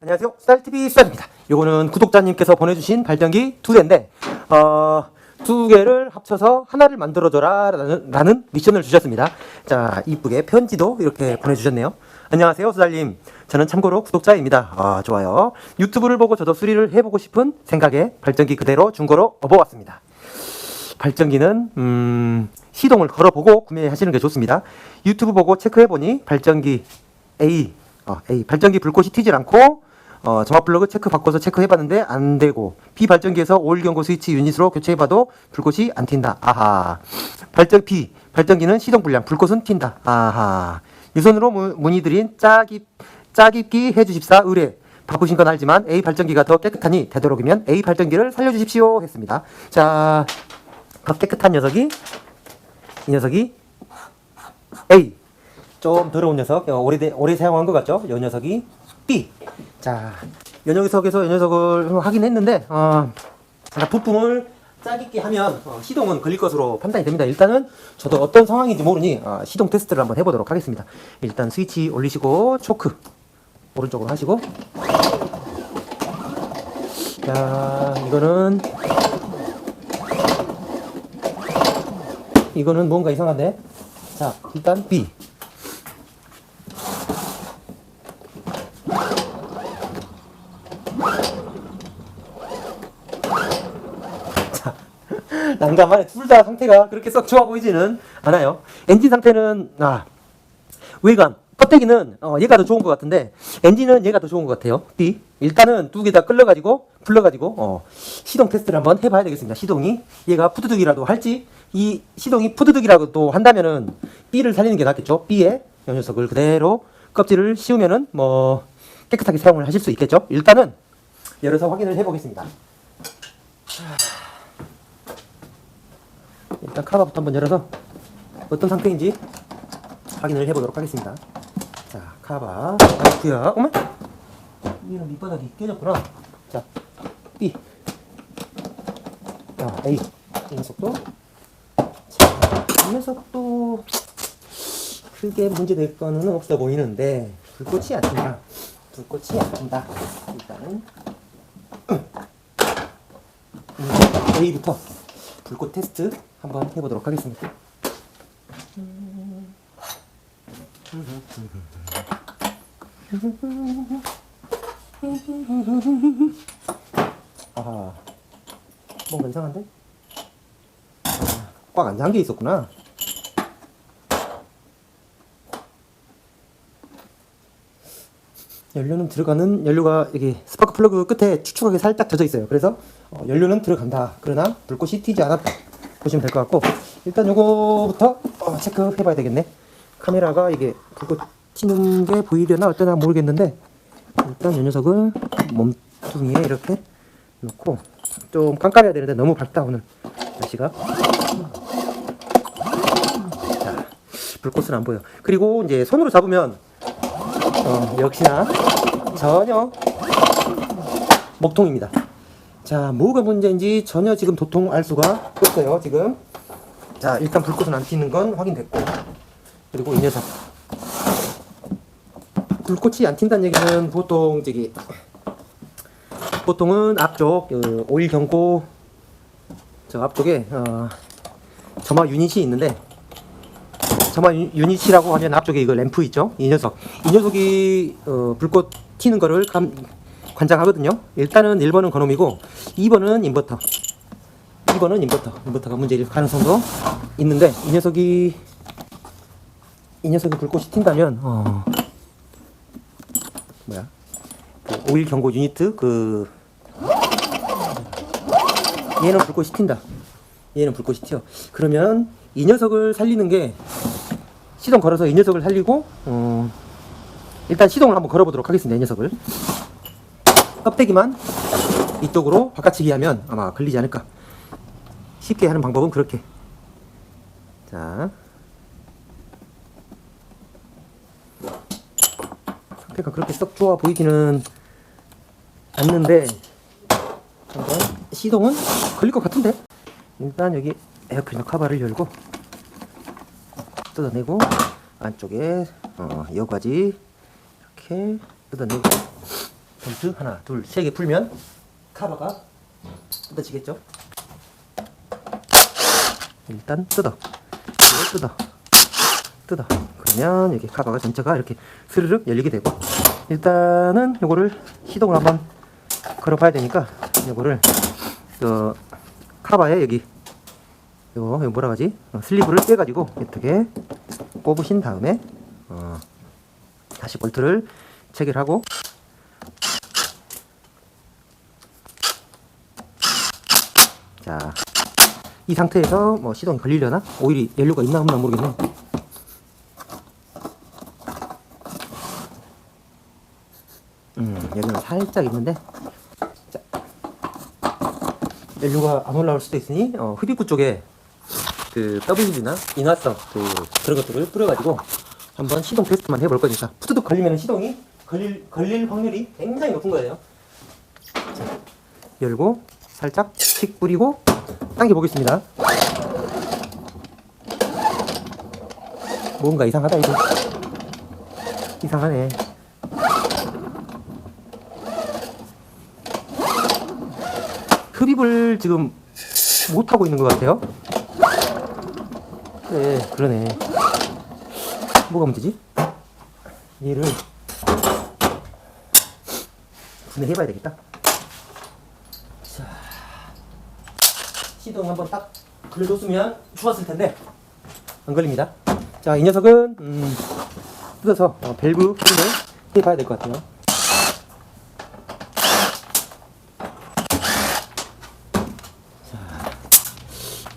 안녕하세요. 쌀TV 수아입니다. 요거는 구독자님께서 보내주신 발전기 두 대인데, 어, 두 개를 합쳐서 하나를 만들어줘라 라는, 라는 미션을 주셨습니다. 자, 이쁘게 편지도 이렇게 보내주셨네요. 안녕하세요, 수달님. 저는 참고로 구독자입니다. 아, 좋아요. 유튜브를 보고 저도 수리를 해보고 싶은 생각에 발전기 그대로 중고로 업어왔습니다. 발전기는 음, 시동을 걸어보고 구매하시는 게 좋습니다. 유튜브 보고 체크해보니 발전기 A, 어, A 발전기 불꽃이 튀질 않고 어, 점화 플러그 체크 바꿔서 체크해봤는데 안 되고 B 발전기에서 오일 경고 스위치 유닛으로 교체해봐도 불꽃이 안 튄다. 아하. 발전 B 발전기는 시동 불량, 불꽃은 튄다. 아하. 유선으로 무- 문의드린 짜깁 짜깁기 해주십사 의뢰. 바쁘신 건 알지만 A 발전기가 더 깨끗하니 되도록이면 A 발전기를 살려주십시오 했습니다. 자, 더 깨끗한 녀석이 이 녀석이 A 좀 더러운 녀석 어, 오래 오래 사용한 것 같죠? 이 녀석이 B 자, 이 녀석에서 이 녀석을 확인했는데 어, 자, 부품을 짜깁기 하면 어, 시동은 걸릴 것으로 판단이 됩니다. 일단은 저도 어떤 상황인지 모르니 어, 시동 테스트를 한번 해보도록 하겠습니다. 일단 스위치 올리시고 초크 오른쪽으로 하시고 자 이거는 이거는 뭔가 이상한데 자 일단 B 자 난감하네 둘다 상태가 그렇게 썩 좋아 보이지는 않아요. 엔진 상태는 아 외관 껍데기는 어, 얘가 더 좋은 것 같은데 엔진은 얘가 더 좋은 것 같아요. B 일단은 두 개 다 끌려가지고 불러가지고 어, 시동 테스트를 한번 해봐야 되겠습니다. 시동이. 얘가 푸드득이라도 할지 이 시동이 푸드득이라도 한다면은 B를 살리는 게 낫겠죠. B에 이 녀석을 그대로 껍질을 씌우면은 뭐 깨끗하게 사용을 하실 수 있겠죠. 일단은 열어서 확인을 해보겠습니다 일단 카바부터 한번 열어서 어떤 상태인지 확인을 해보도록 하겠습니다. 자, 카바. 아이쿠야. 어머? 여기는 밑바닥이 깨졌구나. 자, B. 자, A. 이 녀석도. 자, 이 녀석도 크게 문제될 거는 없어 보이는데, 불꽃이 안 튼다. 불꽃이 안 튼다. 일단은. 음, A부터 불꽃 테스트 한번 해보도록 하겠습니다. 아하, 뭔가 이상한데? 아, 꽉안 잠겨 있었구나. 연료는 들어가는 연료가 여기 스파크 플러그 끝에 축축하게 살짝 젖어 있어요. 그래서 어, 연료는 들어간다. 그러나 불꽃이 튀지 않았다. 보시면 될 것 같고 일단 요거부터 어, 체크해 봐야 되겠네. 카메라가 이게 불꽃 튀는 게 보이려나 어쩌나 모르겠는데 일단 이 녀석을 몸뚱이에 이렇게 놓고 좀 깜깜해야 되는데 너무 밝다 오늘 날씨가 자 불꽃은 안 보여 그리고 이제 손으로 잡으면 어, 역시나 전혀 먹통입니다. 자, 뭐가 문제인지 전혀 지금 도통 알 수가 없어요, 지금. 자, 일단 불꽃은 안 튀는 건 확인됐고. 그리고 이 녀석. 불꽃이 안 튄다는 얘기는 보통 저기 보통은 앞쪽 그 오일 경고 저 앞쪽에 어, 점화 유닛이 있는데 점화 유- 유닛이라고 하면 앞쪽에 이거 램프 있죠? 이 녀석. 이 녀석이 어, 불꽃 튀는 거를 감, 관장하거든요. 일단은 1번은 그놈이고 2번은 인버터. 2번은 인버터. 인버터가 문제일 가능성도 있는데 이 녀석이 이 녀석이 불꽃이 튄다면 어 뭐야? 그 오일 경고 유니트 그 얘는 불꽃이 튄다. 얘는 불꽃이 튀어. 그러면 이 녀석을 살리는 게 시동 걸어서 이 녀석을 살리고 어, 일단 시동을 한번 걸어보도록 하겠습니다. 이 녀석을 껍데기만 이쪽으로 바깥치기 하면 아마 걸리지 않을까. 쉽게 하는 방법은 그렇게. 자, 상태가 그렇게 썩 좋아 보이기는 않는데 한번 시동은 걸릴 것 같은데 일단 여기 에어필러 카바를 열고 뜯어내고 안쪽에 어, 여과지 이렇게 뜯어내고 볼트 하나, 둘, 세 개 풀면 카바가 뜯어지겠죠? 일단 뜯어. 뜯어. 뜯어. 그러면 여기 카바가 전체가 이렇게 스르륵 열리게 되고 일단은 요거를 시동을 한번 걸어봐야 되니까 요거를 그 카바에 여기 요, 요 뭐라 하지? 어, 슬리브를 빼가지고 어떻게 꼽으신 다음에 어, 다시 볼트를 체결하고 자, 이 상태에서 뭐 시동이 걸리려나? 오일이 연료가 있나 없나 모르겠네. 음, 연료가 살짝 있는데. 자, 연료가 안 올라올 수도 있으니 어, 흡입구 쪽에 그 WD나 인화성 그 그런 것들을 뿌려가지고 한번 시동 테스트만 해볼 거니까 푸드득 걸리면 시동이 걸릴 걸릴 확률이 굉장히 높은 거예요. 자, 열고 살짝 칙 뿌리고 당겨 보겠습니다. 뭔가 이상하다 이거. 이상하네. 흡입을 지금 못 하고 있는 것 같아요. 그래, 그러네. 뭐가 문제지? 얘를 분해해봐야 되겠다. 시동 한번 딱 걸려줬으면 좋았을 텐데 안 걸립니다. 자, 이 녀석은 음, 뜯어서 어, 밸브 힘을 해봐야 될 것 같아요.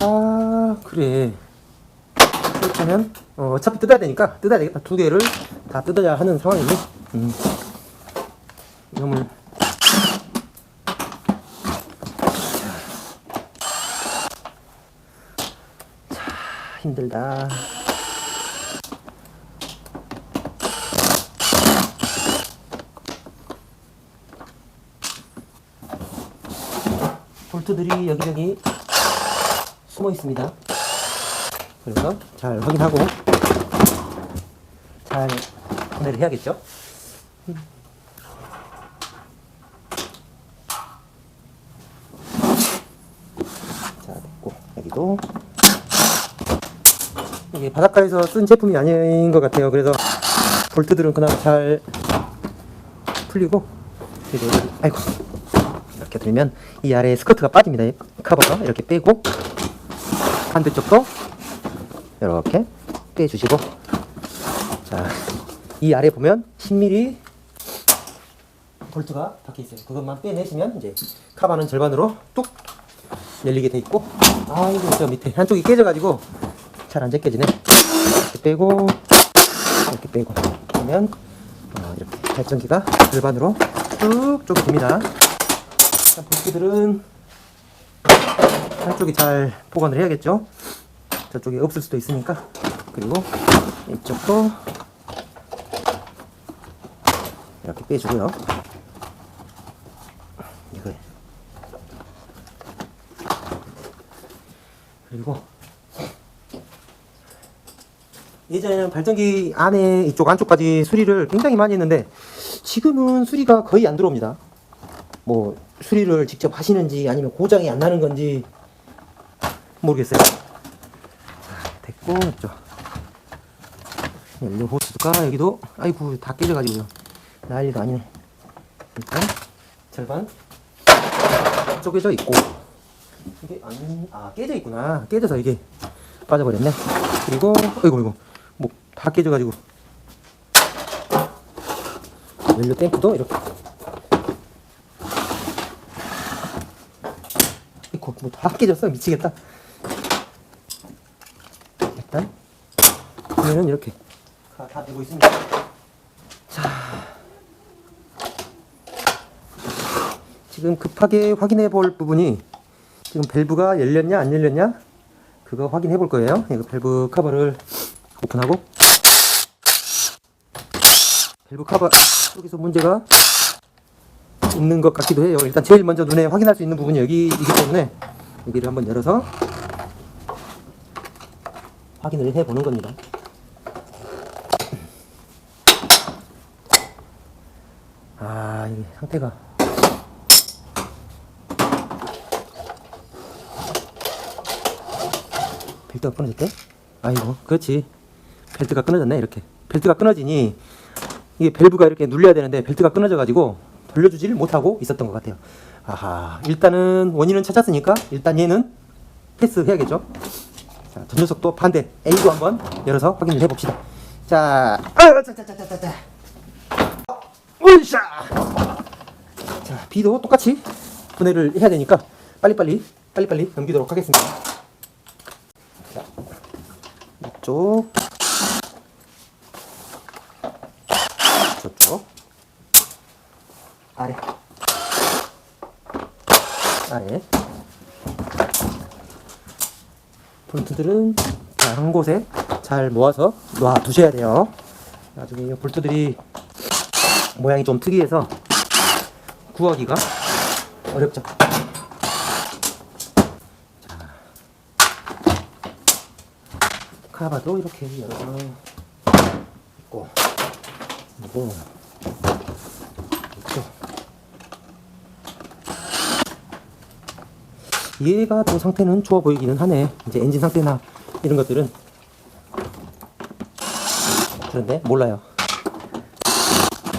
아 그래 그렇다면 어, 어차피 뜯어야 되니까 뜯어야 되겠다 두 개를 다 뜯어야 하는 상황이니 음. 이놈을 자 힘들다 볼트들이 여기저기 숨어 있습니다. 그래서 잘 확인하고 잘 분해를 해야겠죠. 자, 됐고 여기도 이게 바닷가에서 쓴 제품이 아닌 것 같아요. 그래서 볼트들은 그나마 잘 풀리고 그리고 아이고 이렇게 들면 이 아래 스커트가 빠집니다. 이 커버가 이렇게 빼고 반대쪽도 이렇게 빼주시고 자 이 아래 보면 10mm 볼트가 박혀 있어요. 그것만 빼내시면 이제 카바는 절반으로 뚝 열리게 돼 있고 아이고 저 밑에 한쪽이 깨져가지고 잘 안 제껴지네. 이렇게 빼고 이렇게 빼고 그러면 어, 이렇게 발전기가 절반으로 쭉 쪼개 됩니다. 자, 볼트들은 한쪽이 잘 보관을 해야겠죠. 저쪽에 없을 수도 있으니까. 그리고 이쪽도 이렇게 빼주고요. 이거 그리고 예전에는 발전기 안에 이쪽 안쪽까지 수리를 굉장히 많이 했는데 지금은 수리가 거의 안 들어옵니다. 뭐 수리를 직접 하시는지 아니면 고장이 안 나는 건지 모르겠어요. 자, 됐고 있죠. 연료 호스가 여기도 아이고 다 깨져가지고요. 난리도 아니네. 일단 절반 쪼개져 있고 이게 안, 아 깨져 있구나. 깨져서 이게 빠져버렸네. 그리고 어이구 뭐 다 깨져가지고. 연료 탱크도? 이렇게. 이거 뭐다 깨졌어? 미치겠다. 일단 보면은 이렇게. 다, 다 되고 있습니다. 자, 지금 급하게 확인해 볼 부분이 지금 밸브가 열렸냐 안 열렸냐? 그거 확인해 볼 거예요. 이거 밸브 커버를 오픈하고 밸브 커버 여기서 문제가 있는 것 같기도 해요. 일단 제일 먼저 눈에 확인할 수 있는 부분이 여기이기 때문에 여기를 한번 열어서 확인을 해 보는 겁니다. 아, 이게 상태가 벨트가 끊어졌대? 아이고 그렇지 벨트가 끊어졌네 이렇게 벨트가 끊어지니 이게 밸브가 이렇게 눌려야 되는데 벨트가 끊어져 가지고 돌려주지를 못하고 있었던 것 같아요 아하 일단은 원인은 찾았으니까 일단 얘는 패스해야겠죠 자, 전 녀석도 반대 A도 한번 열어서 확인을 해봅시다 자, 아, 자, 자, 자, 자, 자, 자. 으쌰! 자, B도 똑같이 분해를 해야 되니까 빨리빨리 빨리빨리 넘기도록 하겠습니다. 자, 이쪽 아래 아래 볼트들은 자, 한 곳에 잘 모아서 놔 두셔야 돼요. 나중에 이 볼트들이 모양이 좀 특이해서 구하기가 어렵죠. 자, 카바도 이렇게 열어서 있고, 그리고 있고. 얘가 또 상태는 좋아 보이기는 하네. 이제 엔진 상태나 이런 것들은 그런데 몰라요.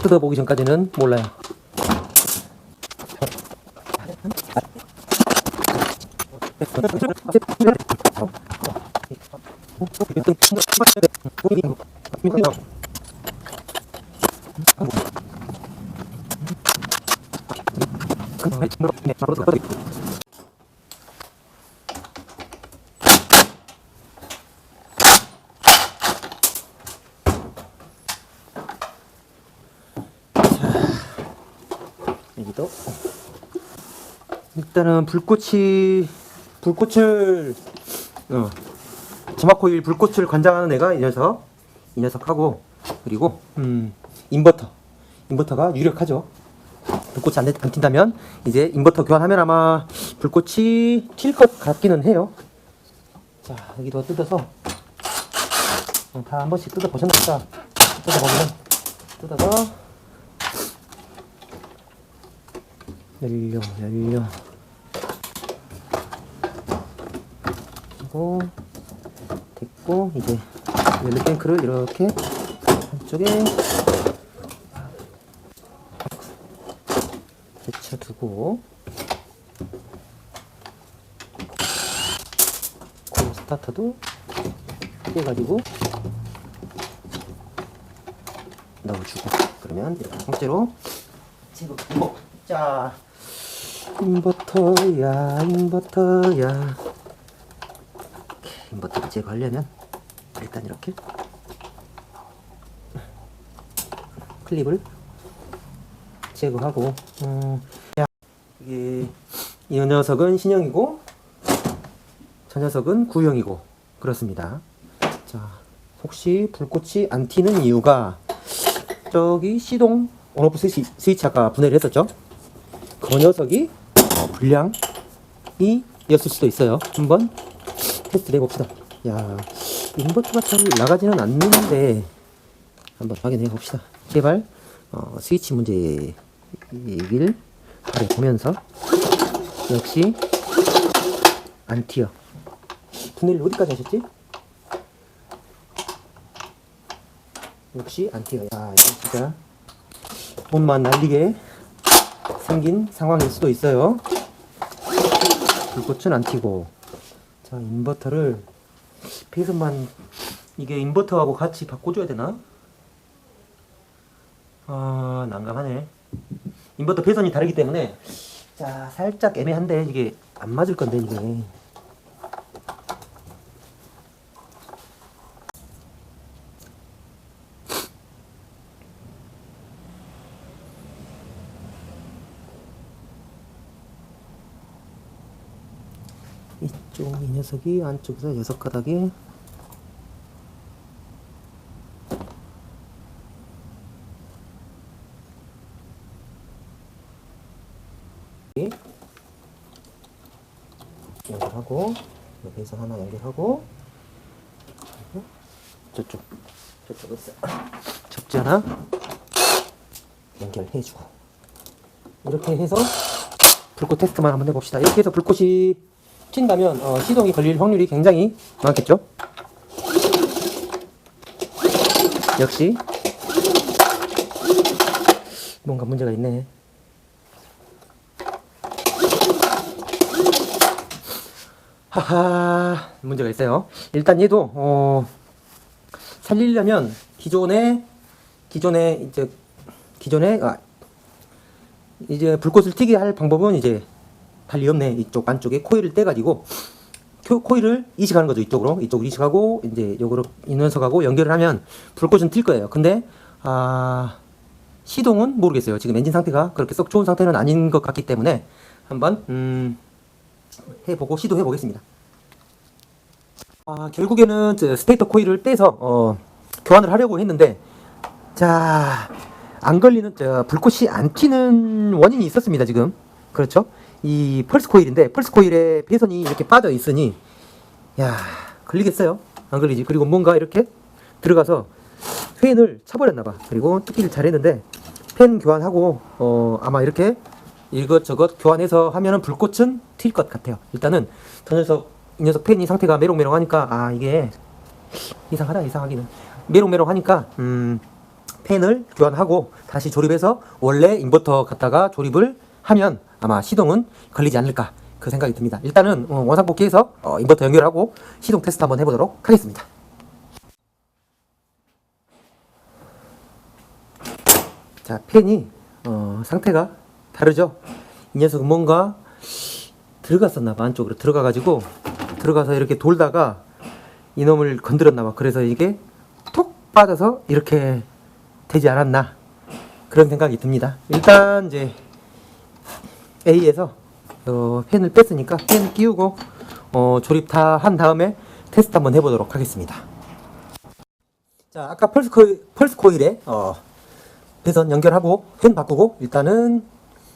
뜯어보기 전까지는 몰라요. 여기도 일단은 불꽃이 불꽃을 어, 점화코일 불꽃을 관장하는 애가 이 녀석 이 녀석하고 그리고 음, 인버터. 인버터가 유력하죠. 불꽃이 안, 안 튄다면 이제 인버터 교환하면 아마 불꽃이 튈 것 같기는 해요. 자 여기도 뜯어서 어, 다한 번씩 뜯어 보셨나보다. 뜯어보면 뜯어서. 열려 열려 그리고 됐고 이제 웰르 탱크를 이렇게 한쪽에 붙여두고 그 스타터도 빼가지고 넣어주고 그러면 이렇게 통째로 제거 자 인버터야 인버터야 이렇게 인버터를 제거하려면 일단 이렇게 클립을 제거하고 음, 야, 이게 이 녀석은 신형이고 저 녀석은 구형이고 그렇습니다 자 혹시 불꽃이 안 튀는 이유가 저기 시동 온오프 스위치, 스위치 아까 분해를 했었죠 그 녀석이 어, 불량이 였을 수도 있어요. 한번 테스트를 해봅시다. 야, 인버터가 잘 나가지는 않는데 한번 확인해 봅시다. 제발 어, 스위치 문제이길 바래 보면서 역시 안 튀어. 분해를 어디까지 하셨지? 역시 안 튀어. 야, 진짜 돈만 날리게 생긴 상황일 수도 있어요. 불꽃은 안 튀고. 자, 인버터를 배선만 이게 인버터하고 같이 바꿔줘야 되나? 아, 난감하네. 인버터 배선이 다르기 때문에 자, 살짝 애매한데 이게 안 맞을 건데 이게. 이쪽 이 녀석이 안쪽에서 여섯 가닥에 연결하고 여기서 하나 연결하고 저쪽 저쪽에서 접지 하나 연결해주고 이렇게 해서 불꽃 테스트만 한번 해봅시다. 이렇게 해서 불꽃이 튄다면 어, 시동이 걸릴 확률이 굉장히 많겠죠? 역시 뭔가 문제가 있네. 하하 문제가 있어요. 일단 얘도 어, 살리려면 기존에 기존에 이제 기존에 아, 이제 불꽃을 튀게 할 방법은 이제 달리 없네. 이쪽 안쪽에 코일을 떼가지고 코- 코일을 이식하는 거죠. 이쪽으로. 이쪽으로 이식하고 이제 요거로 이 녀석하고 연결을 하면 불꽃은 튈 거예요. 근데 아 시동은 모르겠어요. 지금 엔진 상태가 그렇게 썩 좋은 상태는 아닌 것 같기 때문에 한번 음 해보고 시도해 보겠습니다. 아 결국에는 저 스테이터 코일을 떼서 어 교환을 하려고 했는데 자, 안 걸리는, 저, 불꽃이 안 튀는 원인이 있었습니다, 지금. 그렇죠? 이 펄스 코일인데, 펄스 코일에 배선이 이렇게 빠져 있으니, 야 걸리겠어요? 안 걸리지. 그리고 뭔가 이렇게 들어가서 팬을 쳐버렸나봐. 그리고 뜯기를 잘했는데, 팬 교환하고, 어, 아마 이렇게 이것저것 교환해서 하면은 불꽃은 튈 것 같아요. 일단은, 저 녀석, 이 녀석 팬이 상태가 메롱메롱 하니까, 아, 이게 이상하다, 이상하기는. 메롱메롱 하니까, 음, 팬을 교환하고 다시 조립해서 원래 인버터 갖다가 조립을 하면 아마 시동은 걸리지 않을까 그 생각이 듭니다. 일단은 어, 원상 복귀해서 어, 인버터 연결하고 시동 테스트 한번 해보도록 하겠습니다. 자 팬이 어, 상태가 다르죠. 이 녀석은 뭔가 들어갔었나 봐 안쪽으로 들어가가지고 들어가서 이렇게 돌다가 이놈을 건드렸나 봐. 그래서 이게 톡 빠져서 이렇게 되지 않았나 그런 생각이 듭니다. 일단 이제 A에서 어, 펜을 뺐으니까 펜 끼우고 어, 조립 다 한 다음에 테스트 한번 해보도록 하겠습니다. 자 아까 펄스 코일, 펄스 코일에 어, 배선 연결하고 펜 바꾸고 일단은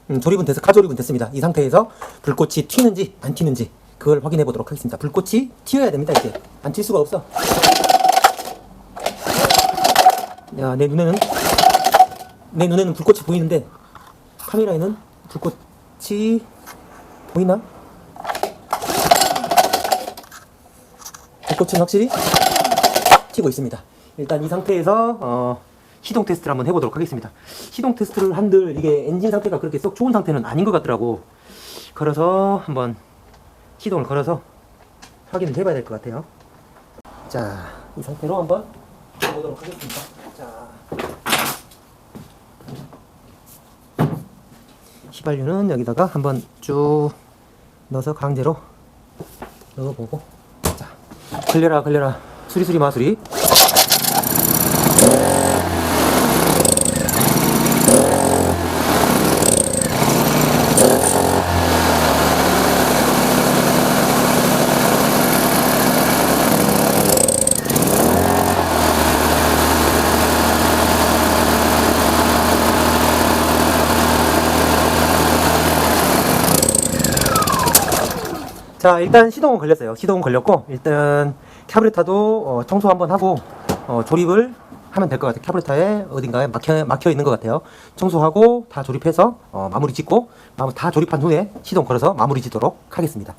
음, 조립은 돼서 가조립은 됐습니다. 이 상태에서 불꽃이 튀는지 안 튀는지 그걸 확인해 보도록 하겠습니다. 불꽃이 튀어야 됩니다. 이제 안 튈 수가 없어. 야, 내 눈에는 내 눈에는 불꽃이 보이는데 카메라에는 불꽃 이 보이나? 불꽃은 확실히 튀고 있습니다. 일단 이 상태에서 어, 시동 테스트를 한번 해보도록 하겠습니다. 시동 테스트를 한들 이게 엔진 상태가 그렇게 썩 좋은 상태는 아닌 것 같더라고. 걸어서 한번 시동을 걸어서 확인을 해봐야 될 것 같아요. 자, 이 상태로 한번 해보도록 하겠습니다. 휘발유는 여기다가 한번 쭉 넣어서 강제로 넣어보고. 자, 걸려라 걸려라. 수리수리 마수리 자 일단 시동은 걸렸어요. 시동은 걸렸고 일단 캐브레타도 어, 청소 한번 하고 어, 조립을 하면 될 것 같아요. 캐브레타에 어딘가에 막혀, 막혀 있는 것 같아요. 청소하고 다 조립해서 어, 마무리 짓고 다 조립한 후에 시동 걸어서 마무리 짓도록 하겠습니다.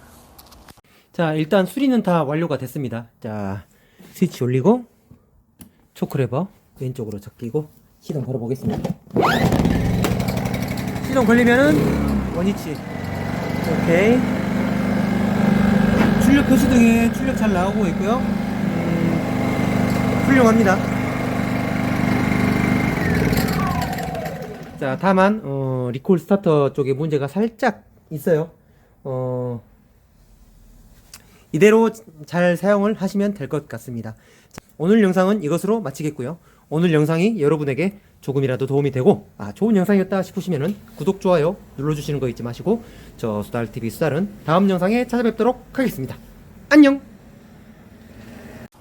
자 일단 수리는 다 완료가 됐습니다. 자 스위치 올리고 초크레버 왼쪽으로 접기고 시동 걸어 보겠습니다. 시동 걸리면은 원위치. 오케이 출력 표시 등에 출력 잘 나오고 있고요. 음, 훌륭합니다. 자, 다만 어, 리콜 스타터 쪽에 문제가 살짝 있어요. 어, 이대로 잘 사용을 하시면 될 것 같습니다. 자, 오늘 영상은 이것으로 마치겠고요. 오늘 영상이 여러분에게 조금이라도 도움이 되고 아 좋은 영상이었다 싶으시면은 구독 좋아요 눌러주시는 거 잊지 마시고 저 수달TV 수달은 다음 영상에 찾아뵙도록 하겠습니다. 안녕.